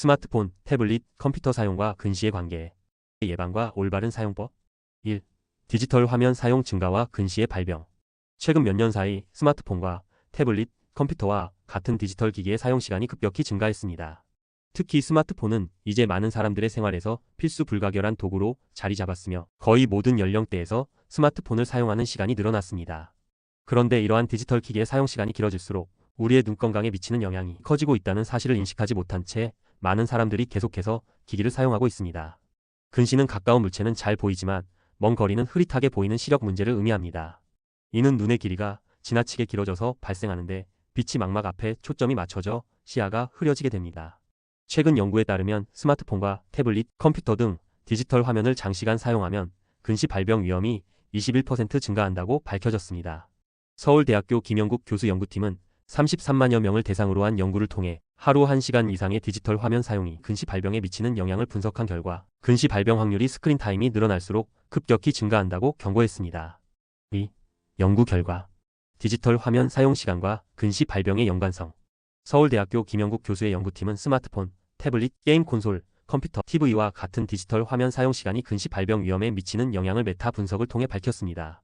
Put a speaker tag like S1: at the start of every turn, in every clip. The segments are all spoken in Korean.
S1: 스마트폰, 태블릿, 컴퓨터 사용과 근시의 관계. 예방과 올바른 사용법. 1. 디지털 화면 사용 증가와 근시의 발병. 최근 몇 년 사이 스마트폰과 태블릿, 컴퓨터와 같은 디지털 기기의 사용 시간이 급격히 증가했습니다. 특히 스마트폰은 이제 많은 사람들의 생활에서 필수 불가결한 도구로 자리 잡았으며 거의 모든 연령대에서 스마트폰을 사용하는 시간이 늘어났습니다. 그런데 이러한 디지털 기기의 사용 시간이 길어질수록 우리의 눈 건강에 미치는 영향이 커지고 있다는 사실을 인식하지 못한 채 많은 사람들이 계속해서 기기를 사용하고 있습니다. 근시는 가까운 물체는 잘 보이지만 먼 거리는 흐릿하게 보이는 시력 문제를 의미합니다. 이는 눈의 길이가 지나치게 길어져서 발생하는데 빛이 망막 앞에 초점이 맞춰져 시야가 흐려지게 됩니다. 최근 연구에 따르면 스마트폰과 태블릿, 컴퓨터 등 디지털 화면을 장시간 사용하면 근시 발병 위험이 21% 증가한다고 밝혀졌습니다. 서울대학교 김영국 교수 연구팀은 33만여 명을 대상으로 한 연구를 통해 하루 1시간 이상의 디지털 화면 사용이 근시 발병에 미치는 영향을 분석한 결과 근시 발병 확률이 스크린 타임이 늘어날수록 급격히 증가한다고 경고했습니다. 2. 연구 결과 디지털 화면 사용 시간과 근시 발병의 연관성 서울대학교 김영국 교수의 연구팀은 스마트폰, 태블릿, 게임 콘솔, 컴퓨터, TV와 같은 디지털 화면 사용 시간이 근시 발병 위험에 미치는 영향을 메타 분석을 통해 밝혔습니다.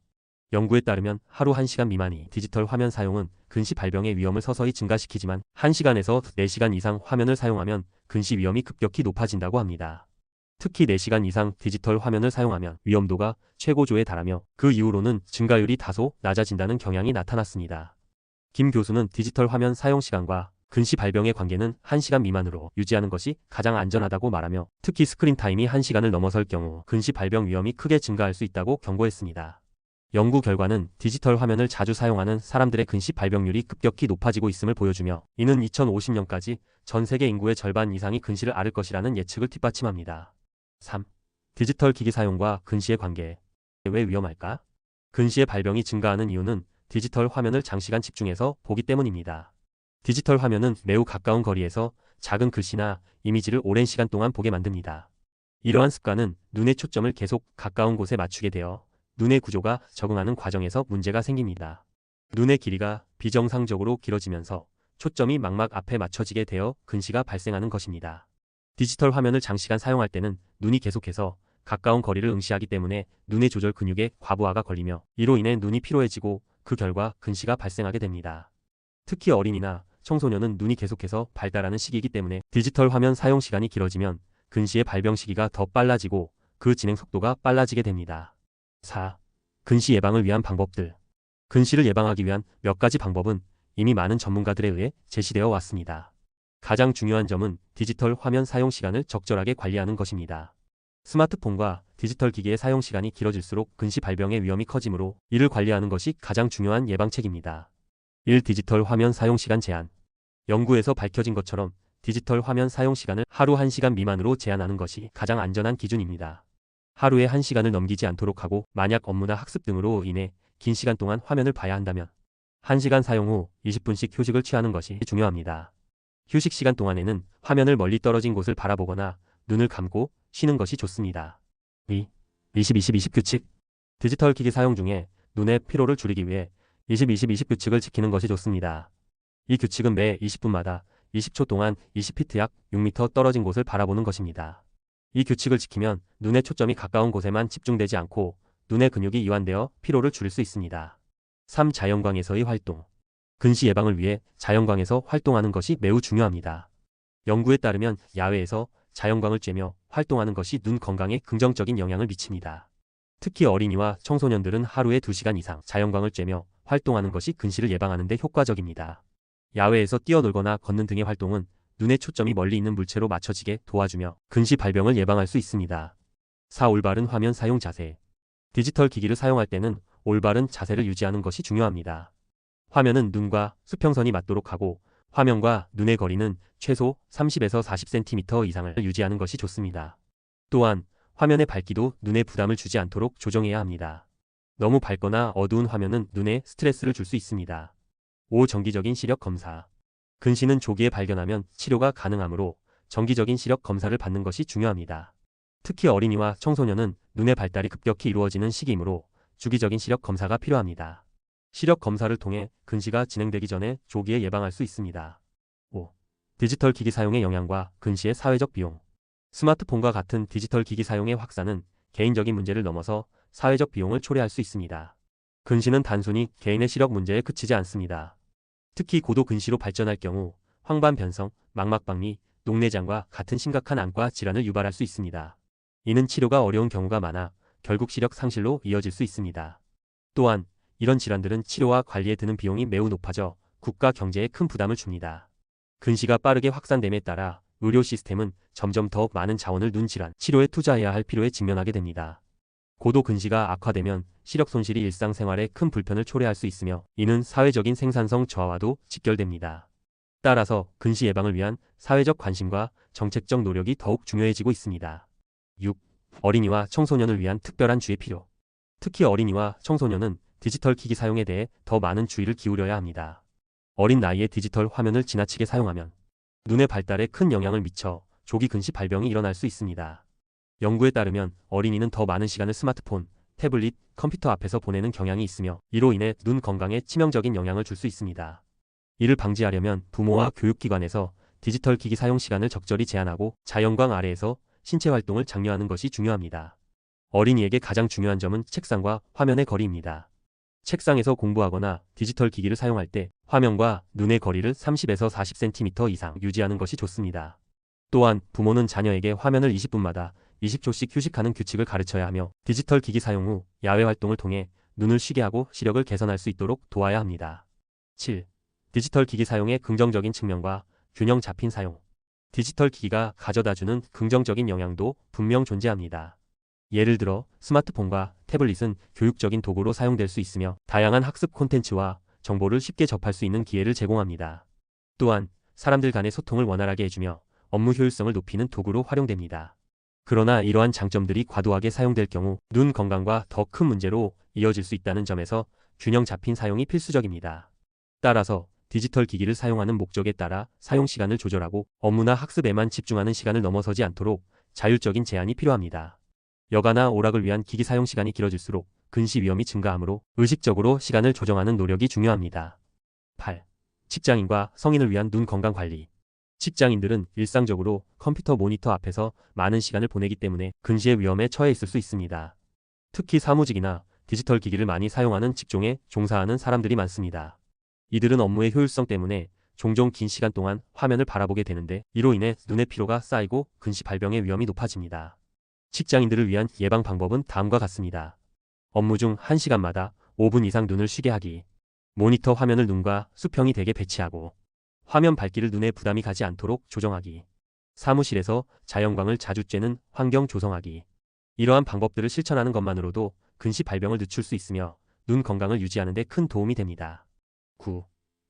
S1: 연구에 따르면 하루 1시간 미만이 디지털 화면 사용은 근시 발병의 위험을 서서히 증가시키지만 1시간에서 4시간 이상 화면을 사용하면 근시 위험이 급격히 높아진다고 합니다. 특히 4시간 이상 디지털 화면을 사용하면 위험도가 최고조에 달하며 그 이후로는 증가율이 다소 낮아진다는 경향이 나타났습니다. 김 교수는 디지털 화면 사용 시간과 근시 발병의 관계는 1시간 미만으로 유지하는 것이 가장 안전하다고 말하며 특히 스크린 타임이 1시간을 넘어설 경우 근시 발병 위험이 크게 증가할 수 있다고 경고했습니다. 연구 결과는 디지털 화면을 자주 사용하는 사람들의 근시 발병률이 급격히 높아지고 있음을 보여주며 이는 2050년까지 전 세계 인구의 절반 이상이 근시를 앓을 것이라는 예측을 뒷받침합니다. 3. 디지털 기기 사용과 근시의 관계. 왜 위험할까? 근시의 발병이 증가하는 이유는 디지털 화면을 장시간 집중해서 보기 때문입니다. 디지털 화면은 매우 가까운 거리에서 작은 글씨나 이미지를 오랜 시간 동안 보게 만듭니다. 이러한 습관은 눈의 초점을 계속 가까운 곳에 맞추게 되어 눈의 구조가 적응하는 과정에서 문제가 생깁니다. 눈의 길이가 비정상적으로 길어지면서 초점이 망막 앞에 맞춰지게 되어 근시가 발생하는 것입니다. 디지털 화면을 장시간 사용할 때는 눈이 계속해서 가까운 거리를 응시하기 때문에 눈의 조절 근육에 과부하가 걸리며 이로 인해 눈이 피로해지고 그 결과 근시가 발생하게 됩니다. 특히 어린이나 청소년은 눈이 계속해서 발달하는 시기이기 때문에 디지털 화면 사용 시간이 길어지면 근시의 발병 시기가 더 빨라지고 그 진행 속도가 빨라지게 됩니다. 4. 근시 예방을 위한 방법들. 근시를 예방하기 위한 몇 가지 방법은 이미 많은 전문가들에 의해 제시되어 왔습니다. 가장 중요한 점은 디지털 화면 사용 시간을 적절하게 관리하는 것입니다. 스마트폰과 디지털 기기의 사용 시간이 길어질수록 근시 발병의 위험이 커지므로 이를 관리하는 것이 가장 중요한 예방책입니다. 1. 디지털 화면 사용 시간 제한. 연구에서 밝혀진 것처럼 디지털 화면 사용 시간을 하루 1시간 미만으로 제한하는 것이 가장 안전한 기준입니다. 하루에 1시간을 넘기지 않도록 하고 만약 업무나 학습 등으로 인해 긴 시간 동안 화면을 봐야 한다면 1시간 사용 후 20분씩 휴식을 취하는 것이 중요합니다. 휴식 시간 동안에는 화면을 멀리 떨어진 곳을 바라보거나 눈을 감고 쉬는 것이 좋습니다. 2. 20-20-20 규칙 디지털 기기 사용 중에 눈의 피로를 줄이기 위해 20-20-20 규칙을 지키는 것이 좋습니다. 이 규칙은 매 20분마다 20초 동안 20피트 약 6m 떨어진 곳을 바라보는 것입니다. 이 규칙을 지키면 눈의 초점이 가까운 곳에만 집중되지 않고 눈의 근육이 이완되어 피로를 줄일 수 있습니다. 3. 자연광에서의 활동. 근시 예방을 위해 자연광에서 활동하는 것이 매우 중요합니다. 연구에 따르면 야외에서 자연광을 쬐며 활동하는 것이 눈 건강에 긍정적인 영향을 미칩니다. 특히 어린이와 청소년들은 하루에 2시간 이상 자연광을 쬐며 활동하는 것이 근시를 예방하는 데 효과적입니다. 야외에서 뛰어놀거나 걷는 등의 활동은 눈의 초점이 멀리 있는 물체로 맞춰지게 도와주며 근시 발병을 예방할 수 있습니다. 4. 올바른 화면 사용 자세. 디지털 기기를 사용할 때는 올바른 자세를 유지하는 것이 중요합니다. 화면은 눈과 수평선이 맞도록 하고 화면과 눈의 거리는 최소 30에서 40cm 이상을 유지하는 것이 좋습니다. 또한 화면의 밝기도 눈에 부담을 주지 않도록 조정해야 합니다. 너무 밝거나 어두운 화면은 눈에 스트레스를 줄 수 있습니다. 5. 정기적인 시력 검사. 근시는 조기에 발견하면 치료가 가능하므로 정기적인 시력 검사를 받는 것이 중요합니다. 특히 어린이와 청소년은 눈의 발달이 급격히 이루어지는 시기이므로 주기적인 시력 검사가 필요합니다. 시력 검사를 통해 근시가 진행되기 전에 조기에 예방할 수 있습니다. 5. 디지털 기기 사용의 영향과 근시의 사회적 비용. 스마트폰과 같은 디지털 기기 사용의 확산은 개인적인 문제를 넘어서 사회적 비용을 초래할 수 있습니다. 근시는 단순히 개인의 시력 문제에 그치지 않습니다. 특히 고도 근시로 발전할 경우 황반 변성, 망막박리, 녹내장과 같은 심각한 안과 질환을 유발할 수 있습니다. 이는 치료가 어려운 경우가 많아 결국 시력 상실로 이어질 수 있습니다. 또한 이런 질환들은 치료와 관리에 드는 비용이 매우 높아져 국가 경제에 큰 부담을 줍니다. 근시가 빠르게 확산됨에 따라 의료 시스템은 점점 더 많은 자원을 눈 질환 치료에 투자해야 할 필요에 직면하게 됩니다. 고도 근시가 악화되면 시력 손실이 일상생활에 큰 불편을 초래할 수 있으며 이는 사회적인 생산성 저하와도 직결됩니다. 따라서 근시 예방을 위한 사회적 관심과 정책적 노력이 더욱 중요해지고 있습니다. 6. 어린이와 청소년을 위한 특별한 주의 필요. 특히 어린이와 청소년은 디지털 기기 사용에 대해 더 많은 주의를 기울여야 합니다. 어린 나이에 디지털 화면을 지나치게 사용하면 눈의 발달에 큰 영향을 미쳐 조기 근시 발병이 일어날 수 있습니다. 연구에 따르면 어린이는 더 많은 시간을 스마트폰, 태블릿, 컴퓨터 앞에서 보내는 경향이 있으며 이로 인해 눈 건강에 치명적인 영향을 줄 수 있습니다. 이를 방지하려면 부모와 교육기관에서 디지털 기기 사용 시간을 적절히 제한하고 자연광 아래에서 신체 활동을 장려하는 것이 중요합니다. 어린이에게 가장 중요한 점은 책상과 화면의 거리입니다. 책상에서 공부하거나 디지털 기기를 사용할 때 화면과 눈의 거리를 30에서 40cm 이상 유지하는 것이 좋습니다. 또한 부모는 자녀에게 화면을 20분마다 20초씩 휴식하는 규칙을 가르쳐야 하며 디지털 기기 사용 후 야외 활동을 통해 눈을 쉬게 하고 시력을 개선할 수 있도록 도와야 합니다. 7. 디지털 기기 사용의 긍정적인 측면과 균형 잡힌 사용. 디지털 기기가 가져다주는 긍정적인 영향도 분명 존재합니다. 예를 들어 스마트폰과 태블릿은 교육적인 도구로 사용될 수 있으며 다양한 학습 콘텐츠와 정보를 쉽게 접할 수 있는 기회를 제공합니다. 또한 사람들 간의 소통을 원활하게 해주며 업무 효율성을 높이는 도구로 활용됩니다. 그러나 이러한 장점들이 과도하게 사용될 경우 눈 건강과 더 큰 문제로 이어질 수 있다는 점에서 균형 잡힌 사용이 필수적입니다. 따라서 디지털 기기를 사용하는 목적에 따라 사용 시간을 조절하고 업무나 학습에만 집중하는 시간을 넘어서지 않도록 자율적인 제한이 필요합니다. 여가나 오락을 위한 기기 사용 시간이 길어질수록 근시 위험이 증가하므로 의식적으로 시간을 조정하는 노력이 중요합니다. 8. 직장인과 성인을 위한 눈 건강 관리. 직장인들은 일상적으로 컴퓨터 모니터 앞에서 많은 시간을 보내기 때문에 근시의 위험에 처해 있을 수 있습니다. 특히 사무직이나 디지털 기기를 많이 사용하는 직종에 종사하는 사람들이 많습니다. 이들은 업무의 효율성 때문에 종종 긴 시간 동안 화면을 바라보게 되는데 이로 인해 눈의 피로가 쌓이고 근시 발병의 위험이 높아집니다. 직장인들을 위한 예방 방법은 다음과 같습니다. 업무 중 1시간마다 5분 이상 눈을 쉬게 하기. 모니터 화면을 눈과 수평이 되게 배치하고 화면 밝기를 눈에 부담이 가지 않도록 조정하기. 사무실에서 자연광을 자주 쬐는 환경 조성하기. 이러한 방법들을 실천하는 것만으로도 근시 발병을 늦출 수 있으며 눈 건강을 유지하는 데 큰 도움이 됩니다. 9.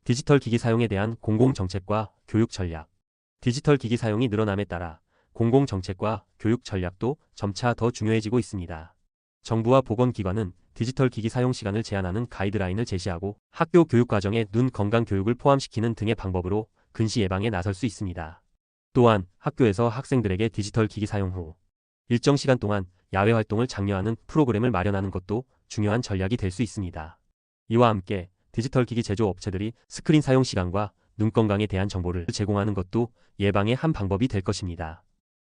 S1: 디지털 기기 사용에 대한 공공정책과 교육 전략. 디지털 기기 사용이 늘어남에 따라 공공정책과 교육 전략도 점차 더 중요해지고 있습니다. 정부와 보건기관은 디지털 기기 사용 시간을 제한하는 가이드라인을 제시하고 학교 교육 과정에 눈 건강 교육을 포함시키는 등의 방법으로 근시 예방에 나설 수 있습니다. 또한 학교에서 학생들에게 디지털 기기 사용 후 일정 시간 동안 야외 활동을 장려하는 프로그램을 마련하는 것도 중요한 전략이 될 수 있습니다. 이와 함께 디지털 기기 제조 업체들이 스크린 사용 시간과 눈 건강에 대한 정보를 제공하는 것도 예방의 한 방법이 될 것입니다.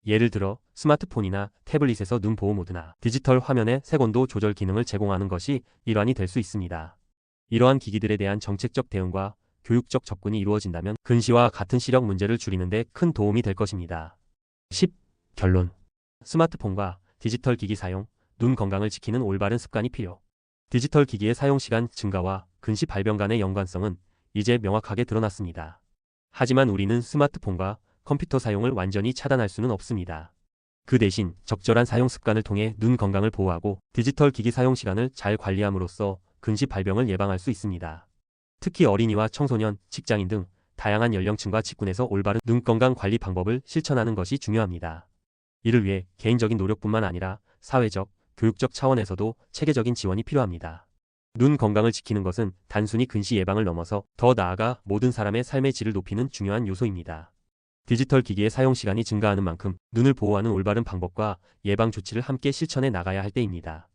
S1: 예를 들어 스마트폰이나 태블릿에서 눈 보호 모드나 디지털 화면의 색온도 조절 기능을 제공하는 것이 일환이 될 수 있습니다. 이러한 기기들에 대한 정책적 대응과 교육적 접근이 이루어진다면 근시와 같은 시력 문제를 줄이는 데 큰 도움이 될 것입니다. 10. 결론 스마트폰과 디지털 기기 사용, 눈 건강을 지키는 올바른 습관이 필요. 디지털 기기의 사용 시간 증가와 근시 발병 간의 연관성은 이제 명확하게 드러났습니다. 하지만 우리는 스마트폰과 컴퓨터 사용을 완전히 차단할 수는 없습니다. 그 대신 적절한 사용 습관을 통해 눈 건강을 보호하고 디지털 기기 사용 시간을 잘 관리함으로써 근시 발병을 예방할 수 있습니다. 특히 어린이와 청소년, 직장인 등 다양한 연령층과 직군에서 올바른 눈 건강 관리 방법을 실천하는 것이 중요합니다. 이를 위해 개인적인 노력뿐만 아니라 사회적, 교육적 차원에서도 체계적인 지원이 필요합니다. 눈 건강을 지키는 것은 단순히 근시 예방을 넘어서 더 나아가 모든 사람의 삶의 질을 높이는 중요한 요소입니다. 디지털 기기의 사용 시간이 증가하는 만큼 눈을 보호하는 올바른 방법과 예방 조치를 함께 실천해 나가야 할 때입니다.